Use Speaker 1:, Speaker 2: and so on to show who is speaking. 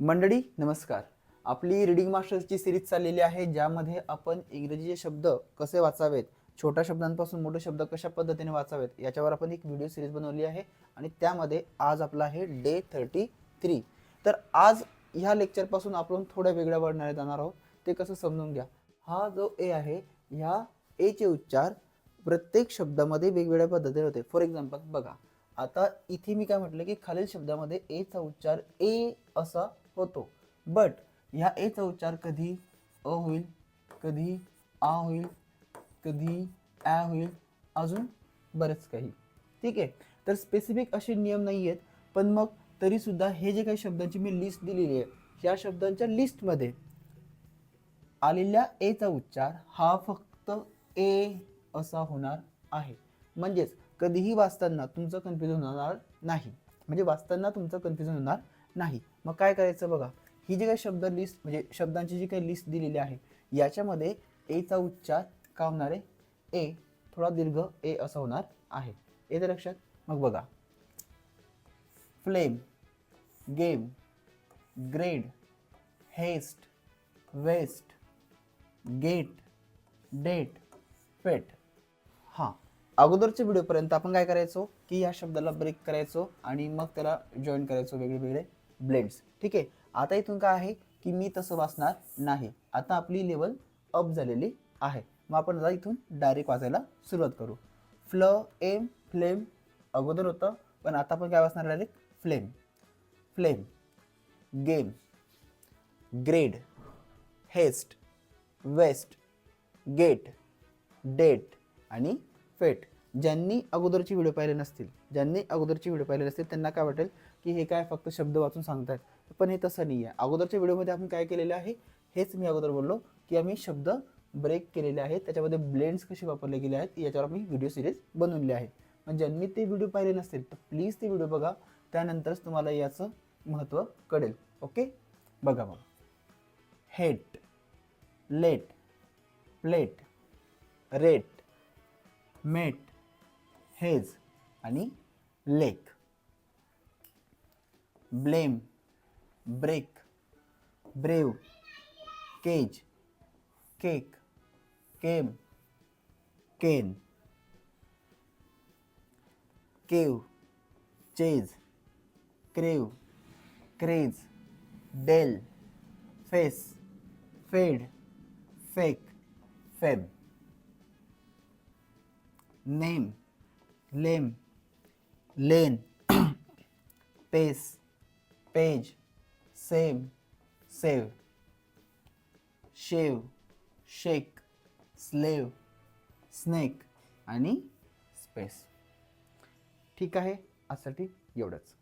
Speaker 1: मंडळी नमस्कार. आपली रिडिंग मास्टर्सची सिरीज चाललेली आहे ज्यामध्ये आपण इंग्रजीचे शब्द कसे वाचावेत छोट्या शब्दांपासून मोठे शब्द कशा पद्धतीने वाचावेत याच्यावर आपण एक व्हिडिओ सिरीज बनवली आहे आणि त्यामध्ये आज आपला आहे डे थर्टी थ्री तर आज ह्या लेक्चरपासून आपण थोड्या वेगळ्या वर्णाने जाणार आहोत. ते कसं समजून घ्या. हा जो ए आहे ह्या एचे उच्चार प्रत्येक शब्दामध्ये वेगवेगळ्या पद्धतीने होते. फॉर एक्झाम्पल बघा. आता इथे मी काय म्हटलं की खालील शब्दामध्ये एचा उच्चार ए असा होतो. बट ह्या एचा उच्चार कधी अ होईल कधी आ होईल कधी ॲ होईल अजून बरंच काही. ठीक आहे? तर स्पेसिफिक असे नियम नाही आहेत पण मग तरीसुद्धा हे जे काही शब्दांची मी लिस्ट दिलेली आहे ह्या शब्दांच्या लिस्टमध्ये आलेल्या एचा उच्चार हा फक्त ए असा होणार आहे. म्हणजेच कधीही वाचताना तुमचं कन्फ्युजन होणार नाही. म्हणजे वाचताना तुमचं कन्फ्युजन होणार नाही. मग काय करायचं बघा? ही जी काही शब्द लिस्ट म्हणजे शब्दांची जी काही लिस्ट दिलेली आहे याच्यामध्ये एचा उच्चार का होणार आहे? ए थोडा दीर्घ ए असा होणार आहे. येते लक्षात? मग बघा. Flame game grade haste waste gate date pate हां. अगोदरच्या व्हिडिओपर्यंत आपण काय करायचो? की या शब्दाला ब्रेक करायचो आणि मग त्याला जॉईन करायचो वेगळे वेगळे ब्लेंड्स. ठीक आहे? आता इथून काय आहे की मी तसं वाचणार नाही. आता आपली लेवल अप झालेली आहे. मग आपण आता इथून डायरेक्ट वाचायला सुरुवात करू. फ्ल एम फ्लेम अगोदर होतं पण आता आपण काय वाचणार direct? Flame. Flame. Game. Grade. Haste. Waste. Gate. Date. आणि फेट. ज्यांनी अगोदरची व्हिडिओ पाहिले नसतील ज्यांनी अगोदरची व्हिडिओ पाहिले नसतील त्यांना काय वाटेल? की हे काय फक्त शब्द वाचून सांगतायत? पण हे तसं नाही आहे अगोदरच्या व्हिडिओमध्ये आपण काय केलेलं आहे? हेच मी अगोदर बोललो की आम्ही शब्द ब्रेक केलेले आहेत. त्याच्यामध्ये ब्लेंड्स कसे वापरले गेले आहेत याच्यावर आम्ही व्हिडिओ सिरीज बनवलेली आहे म्हणजे ज्यांनी ते व्हिडिओ पाहिले नसतील तर प्लीज ते व्हिडिओ बघा. त्यानंतरच तुम्हाला याचं महत्त्व कळेल. ओके बघा मग. Hate late plate rate mate haze आणि lake blame break brave cage cake came cane cave chase crave craze dale face fade fake Feb name lame lane pace page same save shave shake slave snake आणि space. ठीक आहे? आजसाठी एवढंच.